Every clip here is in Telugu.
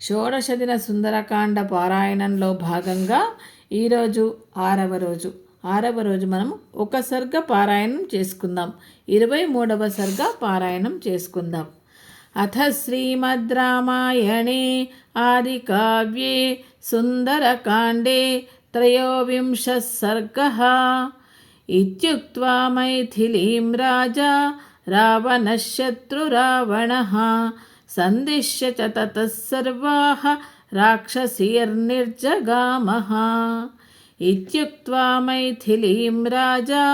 షోడశదిన సుందరకాండ పారాయణంలో భాగంగా ఈరోజు ఆరవ రోజు. ఆరవ రోజు మనం ఒక సర్గ పారాయణం చేసుకుందాం. ఇరవై మూడవ సర్గ పారాయణం చేసుకుందాం. అథ శ్రీమద్ రామాయణే ఆది కావ్యే సుందరకాండే త్రయోవింశ సర్గ. ఇత్యుక్వా మైథిలీం రాజా రావణశత్రురావణः. सन्दिश्य च ततः सर्वाः राक्षसीर्निर्जगामः इत्युक्त्वा मैथिलीं राजा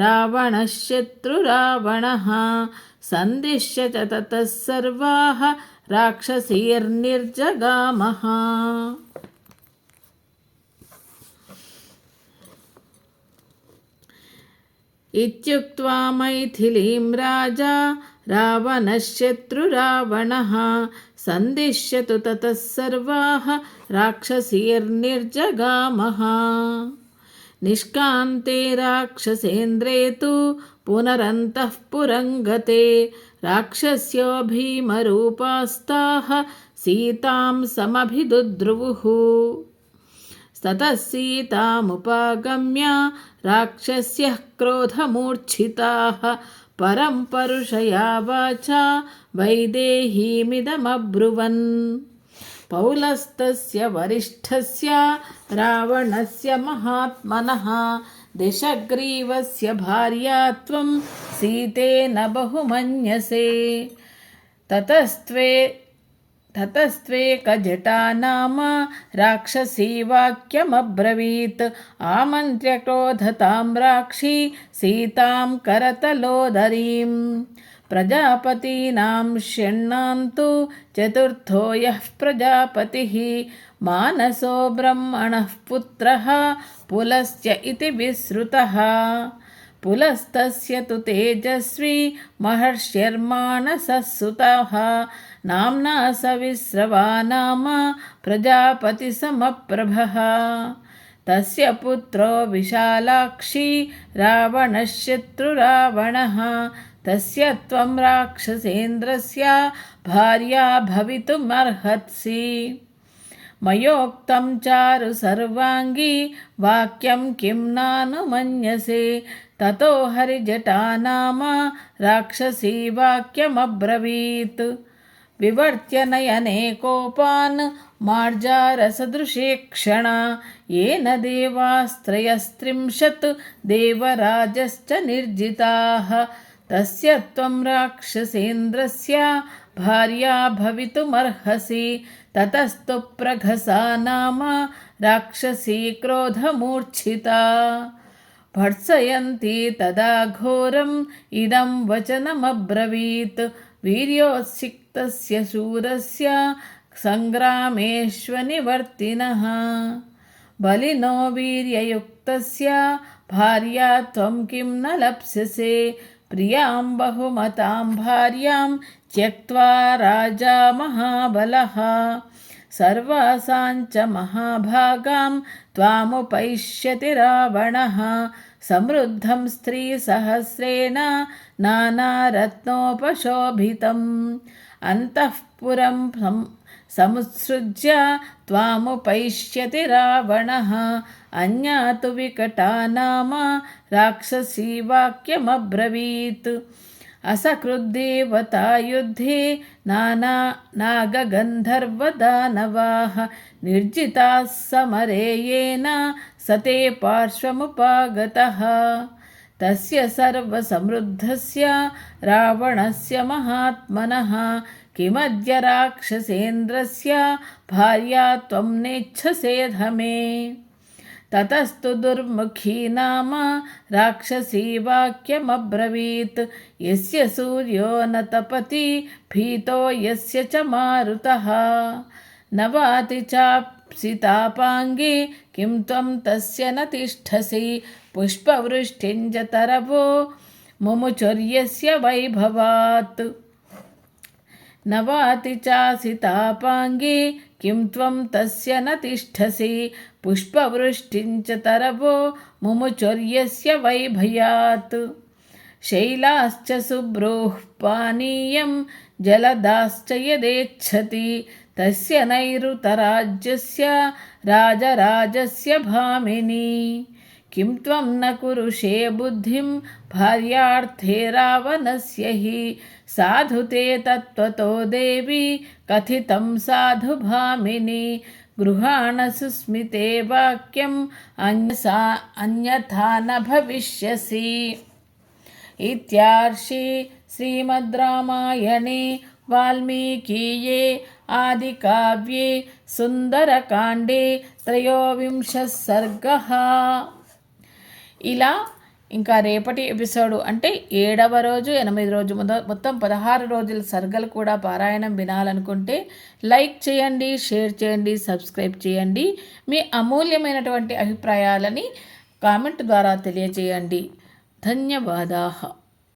रावणः शत्रुरावणः सन्दिश्य च ततः सर्वाः राक्षसीर्निर्जगामः इत्युक्त्वा मैथिलीं राजा रावणशत्रुरावणः सन्दिश्यतु ततः सर्वाः राक्षसीर्निर्जगामः निष्कान्ते राक्षसेन्द्रे तु पुनरन्तः पुरङ्गते राक्षस्यो भीमरूपास्ताः सीतां समभिदुद्रुवुः ततः सीतामुपागम्य राक्षस्यः क्रोधमूर्च्छिताः परं परुषया वाचा वैदेहीमिदमब्रुवन्। पौलस्तस्य वरिष्ठस्य रावणस्य महात्मनः दिशग्रीवस्य भार्या त्वं सीतेन बहुमन्यसे। ततस्त्वे ततस्त्वेकजटा नाम राक्षसी वाक्यमब्रवीत् आमन्त्र्य क्रोधतां राक्षी सीतां करतलोदरीं प्रजापतीनां षण्णान्तु चतुर्थो यः प्रजापतिः मानसो ब्रह्मणः पुत्रः पुलश्च इति विश्रुतः पुलस्तस्य तु तेजस्वी महर्ष्यर्माणसः सुतः नाम्ना सविस्रवा नाम प्रजापतिसमप्रभः तस्य पुत्रो विशालाक्षी रावणशत्रुरावणः तस्य त्वं राक्षसेन्द्रस्य भार्या भवितुमर्हसि మయోక్తం చారు సర్వాంగి వాక్యం కిం నాను మన్యసే? తతో హరిజటానామ రాక్షసీ వాక్యమబ్రవీత్. వివర్త్య నయనే కోపాన్ మార్జారసదృశే క్షణ. ఏన దేవాస్త్రయస్త్రింశత్ దేవరాజశ్చ నిర్జితాః. తస్య త్వం రాక్షసేంద్రస్య భార్యా భవితుమర్హసి తతస్తు ప్రఘసా నామ రాక్షసీ క్రోధమూర్ఛిత. భర్త్సయంతి తదా ఘోరం ఇదం వచనమబ్రవీత్. వీర్యోత్సిక్తస్య శూరస్య సంగ్రామేష్వనివర్తినః. బలినో వీర్యయుక్తస్య భార్యా త్వం కిం న లప్స్యసే प्रियाँ बहुमतां भार्यां त्यक्त्वा राजा महाबलः। सर्वासां च महाभागां त्वामुपैष्यति रावणः। समृद्धं स्त्रीसहस्रेण नानारत्नोपशोभितम् अन्तःपुरं समुत्सृज्य त्वामुपैष्यति रावणः अन्या तु विकटा नाम राक्षसी वाक्यमब्रवीत् असकृद्देवता युद्धे नाना नागगन्धर्वदानवाः निर्जिताः समरे येन स ते पार्श्वमुपागतः तस्य सर्वसमृद्धस्य रावणस्य महात्मनः किमद्य राक्षसेन्द्रस्य भार्या त्वं नेच्छसेधमे ततस्तु दुर्मुखी नाम राक्षसी वाक्यमब्रवीत्। यस्य सूर्यो न तपति, भीतो यस्य च मारुतः। न वाति चाप्सितापाङ्गे किं त्वं तस्य न तिष्ठसि। पुष्पवृष्टिं च तरवो मुमुचुर्यस्य वैभवात्। నవాతి చాసి తాపాంగి కిం త్వం తస్య న తిష్టసి పుష్పవృష్టించ తరవో ముముచొర్యస్య వైభయాత్. శైలాశ్చ సుబ్రూః పానీయం జలదాశ్చ యదేచ్ఛతి తస్య నైరుతరాజ్యస్య రాజరాజస్య భామిని. किं त्वं न कुरुषे बुद्धिं भार्यार्थे रावणस्य हि। साधु ते तत्त्वतो देवी, कथितं साधु भामिनि। गृहाण सुस्मिते वाक्यम् अन्यसा अन्यथा न भविष्यसि। इत्यार्षि श्रीमद् रामायणे वाल्मीकीये आदिकाव्ये सुन्दरकाण्डे त्रयोविंशः सर्गः। ఇలా ఇంకా రేపటి ఎపిసోడ్ అంటే ఏడవ రోజు ఎనిమిది రోజు మొత్తం పదహారు రోజుల సర్గలు కూడా పారాయణం వినాలనుకుంటే లైక్ చేయండి షేర్ చేయండి సబ్స్క్రైబ్ చేయండి. మీ అమూల్యమైనటువంటి అభిప్రాయాలని కామెంట్ ద్వారా తెలియజేయండి ధన్యవాదాలు.